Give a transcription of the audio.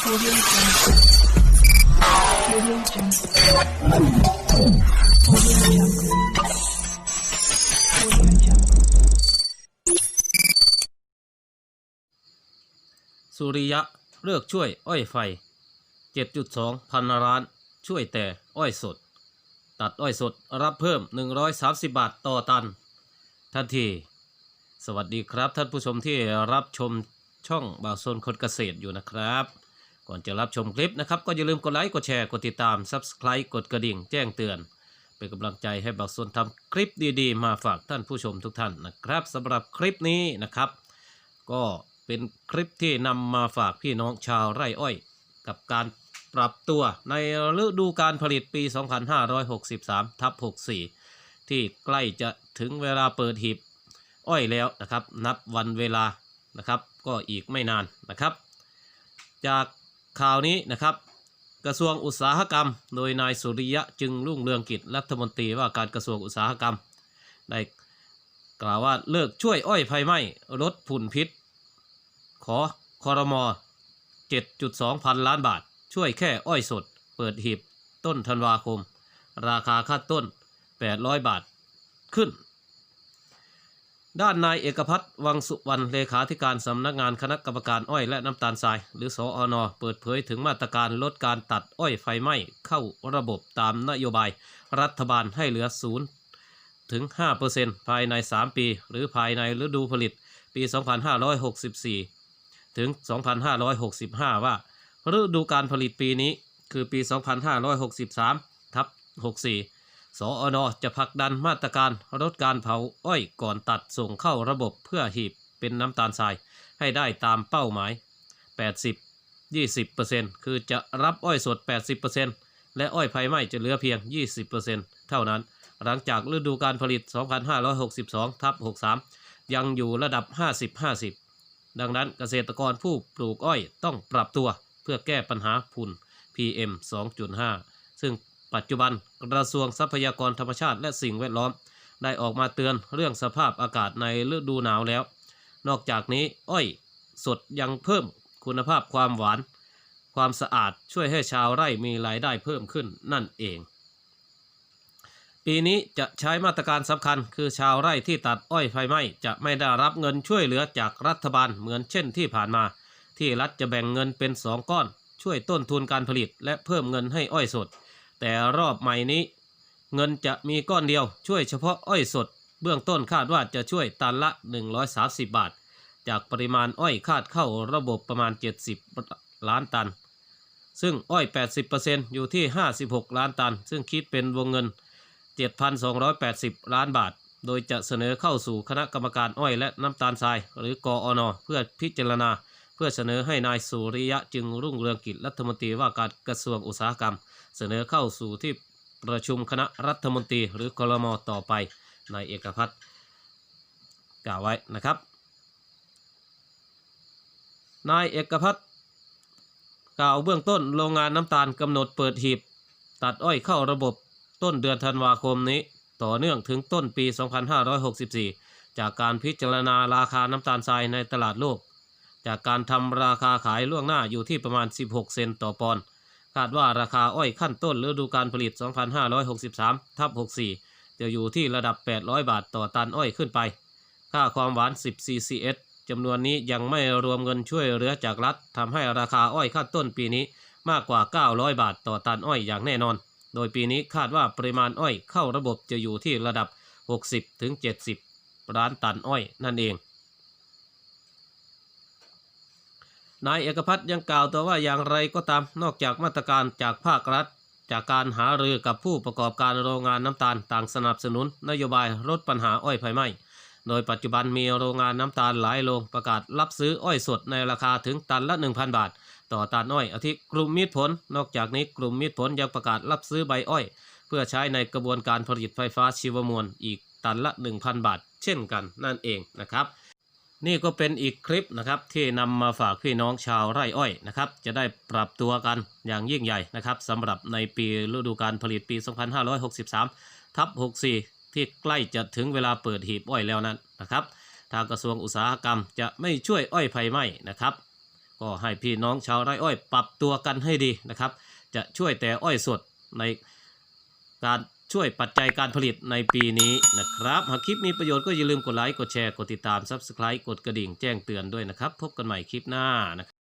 สุริยะเลือกช่วยอ้อยไฟ 7.2 พันล้าน ช่วยแต่อ้อยสด ตัดอ้อยสดรับเพิ่ม 130 บาทต่อตัน ทันที สวัสดีครับท่านผู้ชมที่รับชมช่องบ่าวโซนคนเกษตรอยู่นะครับ ก่อนจะรับชมคลิปนะครับ ก็อย่าลืมกดไลค์ กดแชร์ กดติดตาม Subscribe กดกระดิ่ง แจ้งเตือน เป็นกำลังใจให้บ่าวโซนทำคลิปดีๆ มาฝากท่านผู้ชมทุกท่านนะครับสำหรับคลิปนี้นะครับ ก็เป็นคลิปที่นำมาฝากพี่น้องชาวไร่อ้อย กับการปรับตัวในฤดูการผลิตปี 2563ทับ64 ที่ใกล้จะถึงเวลาเปิดหีบอ้อยแล้วนะครับ นับวันเวลานะครับ ก็อีกไม่นานนะครับ จาก ข่าวนี้นะครับ กระทรวงอุตสาหกรรม โดยนายสุริยะจึงรุ่งเรืองกิจรัฐมนตรีว่าการกระทรวงอุตสาหกรรมได้กล่าวว่าเลิกช่วยอ้อยไฟไหม้ลดฝุ่นพิษ ขอคอรมอ7.2 พันล้านบาท ช่วยแค่อ้อยสด เปิดหีบต้นธันวาคม ราคาค่าต้น 800 บาทขึ้น ด้านนายเอกพัฒน์วังสุวรรณเลขาธิการสำนักงานคณะกรรมการอ้อยและน้ำตาลทราย หรือสออนเปิดเผยถึงมาตรการลดการตัดอ้อยไฟไหม้เข้าระบบตามนโยบาย รัฐบาลให้เหลือศูนย์ถึง 5%ภายใน 3 ปี หรือภายในฤดูผลิตปี 2564 ถึง 2565 ว่า ฤดูการผลิตปีนี้คือปี 2563 ทับ 64 สอนจะผลักดันมาตรการลดการเผาอ้อยก่อนตัดส่งเข้าระบบเพื่อหีบเป็นน้ำตาลทรายให้ได้ตามเป้าหมาย 80 20%คือจะรับอ้อยสด 80%และอ้อยไฟไหม้จะเหลือเพียง 20%เท่านั้น หลังจากฤดูการผลิต 2562ทับ63 ยังอยู่ระดับ 50-50 ดังนั้นเกษตรกรผู้ปลูกอ้อยต้องปรับตัวเพื่อแก้ปัญหาฝุ่น PM 2.5 ซึ่ง ปัจจุบันกระทรวงทรัพยากรธรรมชาติและสิ่งแวดล้อม ได้ออกมาเตือนเรื่องสภาพอากาศในฤดูหนาวแล้ว นอกจากนี้อ้อยสดยังเพิ่มคุณภาพความหวาน ความสะอาดช่วยให้ชาวไร่มีรายได้เพิ่มขึ้นนั่นเอง ปีนี้จะใช้มาตรการสำคัญ คือชาวไร่ที่ตัดอ้อยไฟไหม้จะไม่ได้รับเงินช่วยเหลือจากรัฐบาลเหมือนเช่นที่ผ่านมา ที่รัฐจะแบ่งเงินเป็นสองก้อน ช่วยต้นทุนการผลิต และเพิ่มเงินให้อ้อยสด แต่รอบใหม่นี้ เงินจะมีก้อนเดียวช่วยเฉพาะอ้อยสด เบื้องต้นคาดว่าจะช่วยตันละ 130 บาท จากปริมาณอ้อยคาดเข้าระบบประมาณ 70 ล้านตัน ซึ่งอ้อย 80%อยู่ที่ 56 ล้านตัน ซึ่งคิดเป็นวงเงิน 7,280 ล้านบาท โดยจะเสนอเข้าสู่คณะกรรมการอ้อยและน้ำตาลทราย หรือกออนเพื่อพิจารณา พื่อเสนอให้นายสุริยะจึงรุ่งเรืองกิจรัฐมนตรีว่าการกระทรวงอุตสาหกรรม เสนอเข้าสู่ที่ประชุมคณะรัฐมนตรีหรือคลมต่อไปนายเอกพัฒน์กล่าวไว้นะครับ นายเอกพัฒน์กล่าวเบื้องต้นโรงงานน้ำตาลกำหนดเปิดหีบ ตัดอ้อยเข้าระบบต้นเดือนธันวาคมนี้ ต่อเนื่องถึงต้นปี 2564 จากการพิจารณาราคาน้ำตาลทรายในตลาดโลก จากการทำราคาขายล่วงหน้าอยู่ที่ประมาณ 16 เซนต์ต่อปอนด์คาดว่าราคาอ้อยขั้นต้นฤดูการผลิต 2563ทับ64 จะอยู่ที่ระดับ 800 บาทต่อตันอ้อยขึ้นไป ค่าความหวาน 10 CCS จำนวนนี้ยังไม่รวมเงินช่วยเหลือจากรัฐทำให้ราคาอ้อยขั้นต้นปีนี้มากกว่า 900 บาทต่อตันอ้อยอย่างแน่นอน โดยปีนี้คาดว่าปริมาณอ้อยเข้าระบบจะอยู่ที่ระดับ 60-70 ล้านตันอ้อยนั่นเอง นายเอกพัฒน์ยังกล่าวต่อว่าอย่างไรก็ตามนอกจากมาตรการจากภาครัฐ จากการหารือกับผู้ประกอบการโรงงานน้ำตาลต่างสนับสนุน นโยบายลดปัญหาอ้อยไฟไหม้โดยปัจจุบันมีโรงงานน้ำตาลหลายโรงประกาศรับซื้ออ้อยสดในราคาถึงตันละ 1,000 บาท ต่อตันอ้อยอาทิกลุ่มมิตรผล นอกจากนี้กลุ่มมิตรผลยังประกาศรับซื้อใบอ้อย เพื่อใช้ในกระบวนการผลิตไฟฟ้าชีวมวลอีกตันละ 1,000 บาท เช่นกันนั่นเองนะครับ นี่ก็เป็นอีกคลิปนะครับที่นำมาฝากพี่น้องชาวไร่อ้อยนะครับ จะได้ปรับตัวกันอย่างยิ่งใหญ่นะครับสำหรับในปีฤดูการผลิตปี 2563 ทับ 64 ที่ใกล้จะถึงเวลาเปิดหีบอ้อยแล้วนั้นนะครับ ทางกระทรวงอุตสาหกรรมจะไม่ช่วยอ้อยไฟไหม้นะครับ ก็ให้พี่น้องชาวไร่อ้อย ปรับตัวกันให้ดีนะครับ จะช่วยแต่อ้อยสดในการ ช่วยปัจจัยการผลิตในปีนี้นะครับ หากคลิปมีประโยชน์ก็อย่าลืมกดไลค์ กดแชร์ กดติดตาม Subscribe กดกระดิ่งแจ้งเตือนด้วยนะครับ พบกันใหม่คลิปหน้านะครับ